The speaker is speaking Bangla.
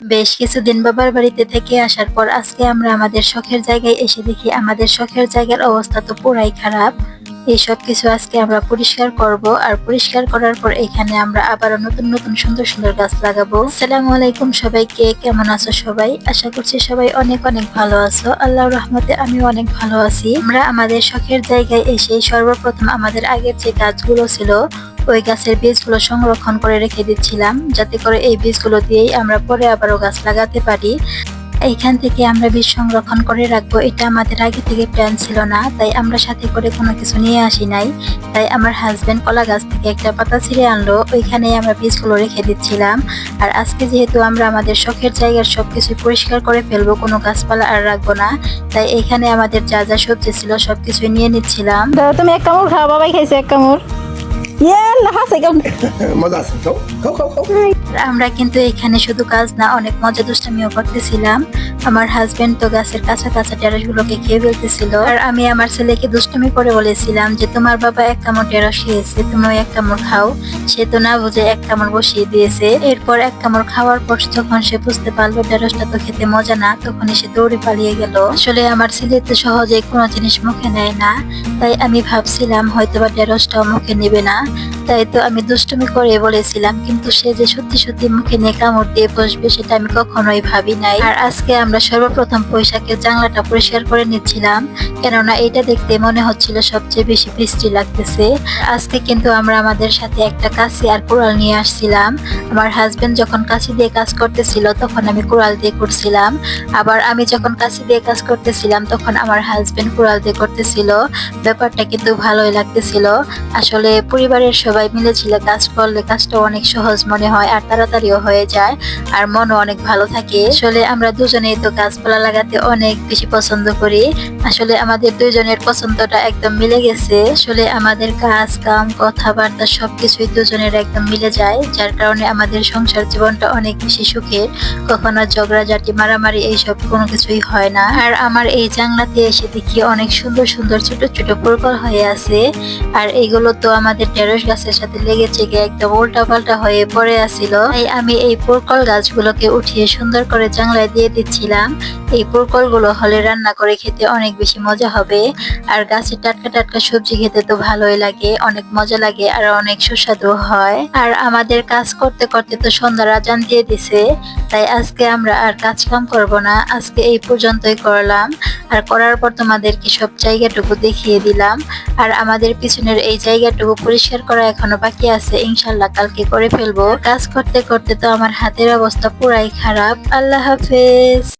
বেশ কিছুদিন বাবার বাড়িতে থেকে আসার পর আজকে আমরা আমাদের শখের জায়গায় এসে দেখি আমাদের শখের জায়গার অবস্থা তো পুরাই খারাপ। এই সব কিছু আজকে আমরা পরিষ্কার করব আর পরিষ্কার করার পর এখানে আমরা আবারও নতুন নতুন সুন্দর সুন্দর গাছ লাগাবো। আসসালামু আলাইকুম সবাইকে, কেমন আছো সবাই? আশা করছি সবাই অনেক অনেক ভালো আছো। আল্লাহর রহমতে আমিও অনেক ভালো আছি। আমরা আমাদের শখের জায়গায় এসে সর্বপ্রথম আমাদের আগের যে গাছগুলো ছিল ওই গাছের বীজগুলো সংরক্ষণ করে রেখে দিচ্ছিলাম। যাতে করে এই বীজগুলো দিয়েই আমরা পরে আবারও গাছ লাগাতে পারি। এইখান থেকে আমরা বীজ সংরক্ষণ করে রাখব। এটা আমাদের আগে থেকে প্ল্যান ছিল না, তাই আমরা সাথে করে কোনো কিছু নিয়ে আসি নাই। তাই আমার হাজব্যান্ড কলা গাছ থেকে একটা পাতা ছিঁড়ে আনলো। ওইখানেই আমরা বীজগুলো রেখে দিচ্ছিলাম। আর আজকে যেহেতু আমরা আমাদের শখের জায়গার সবকিছু পরিষ্কার করে ফেলব, কোনো গাছপালা আর রাখব না। তাই এখানে আমাদের যা যা সবজি ছিল সব সবকিছু নিয়ে নিচ্ছিলাম। তুমি এক কামড় খাও, বাবাই খাইছে এক কামড়। আমরা কিন্তু এখানে শুধু কাজ না অনেক মজা দুষ্টামিও করতেছিলাম। আমার হাজবেন্ড তো গাছের কাঁচা কাঁচা ঢেঁড়স গুলোকে খেয়ে ফেলতেছিল। আর আমি আমার ছেলেকে দুষ্টামি করে বলেছিলাম যে তোমার বাবা এক কামড় ঢেঁড়স খেয়েছে তুমিও এক কামড় খাও। সে তো না বুঝে এক কামড় বসিয়ে দিয়েছে। এরপর এক কামড় খাওয়ার পর যখন সে বুঝতে পারল ঢেঁড়সটা তো খেতে মজা না তখন সে দৌড়ে পালিয়ে গেল। আসলে আমার ছেলে তো সহজে কোনো জিনিস মুখে নেয় না তাই আমি ভাবছিলাম হয়তো বা ঢেঁড়সটাও মুখে নেবে না। তাই তো আমি দুষ্টুমি করে বলেছিলাম, কিন্তু সে যে সত্যি সত্যি মুখে নিয়ে কামড় দিয়ে বসবে সেটা আমি কখনোই ভাবি নাই। আর আজকে আমরা সর্বপ্রথম বৈশাখের জানলাটা পরিষ্কার করে নিচ্ছিলাম, কেননা এটা দেখতে মনে হচ্ছিল সবচেয়ে বেশি বৃষ্টি লাগতেছে। আজকে কিন্তু আমরা আমাদের সাথে একটা কাশি আর কুড়াল নিয়ে আসছিলাম। আমার হাজবেন্ড যখন কাশি দিয়ে কাজ করতেছিল, তখন আমি কুড়াল দিয়ে করছিলাম। আবার আমি যখন কাশি দিয়ে কাজ করতেছিলাম, তখন আমার হাজবেন্ড কুড়াল দিয়ে করতেছিল। ব্যাপারটা কিন্তু ভালোই লাগতেছিল। আসলে পরিবারের সবাই মিলে ছিল, কাজ করলে কাজটা অনেক সহজ মনে হয় আর তাড়াতাড়িও হয়ে যায় আর মনও অনেক ভালো থাকে। আসলে আমরা দুজনেই তো গাছপালা লাগাতে অনেক বেশি পছন্দ করি। আসলে আমাদের দুজনের পছন্দটা একদম মিলে গেছে। আসলে আমাদের কাজ, কাম, কথাবার্তা সবকিছুই দুজনের একদম মিলে যায়, যার কারণে আমাদের সংসার জীবনটা অনেক বেশি সুখের। কখনো ঝগড়াঝাটি, মারামারি এইসব কোনো কিছুই হয় না। আর আমার এই জানলাতে এসে দেখি অনেক সুন্দর সুন্দর ছোট ছোট পোরকল হয়ে আছে। আর এইগুলো তো আমাদের ঢেঁড়স গাছের সাথে লেগেছে গিয়ে একদম উল্টা পাল্টা হয়ে পড়ে আসছিল তাই আমি এই পোরকল গাছগুলোকে উঠিয়ে সুন্দর করে জানলায় দিয়ে দিচ্ছিলাম। এই পোরকলগুলো হলে রান্না করে খেতে অনেক বেশি মজা হবে। আর গাছের টাটকা টাটকা সবজি খেতে তো ভালোই লাগে, অনেক মজা লাগে আর অনেক সুস্বাদু হয়। আর আমাদের কাজ করতে করতে তো সন্ধ্যা রাজান দিয়ে দিছে। তাই আজকে আমরা আর কাজ কাম করব না। আজকে এই পর্যন্তই করলাম। আর করার পর তোমাদেরকে সব জায়গাটুকু দেখিয়ে দিলাম। আর আমাদের পিছনের এই জায়গাটুকু পরিষ্কার করা এখনও বাকি আছে। ইনশাল্লাহ কালকে করে ফেলব। কাজ করতে করতে তো আমার হাতের অবস্থা পুরাই খারাপ। আল্লাহ হাফেজ।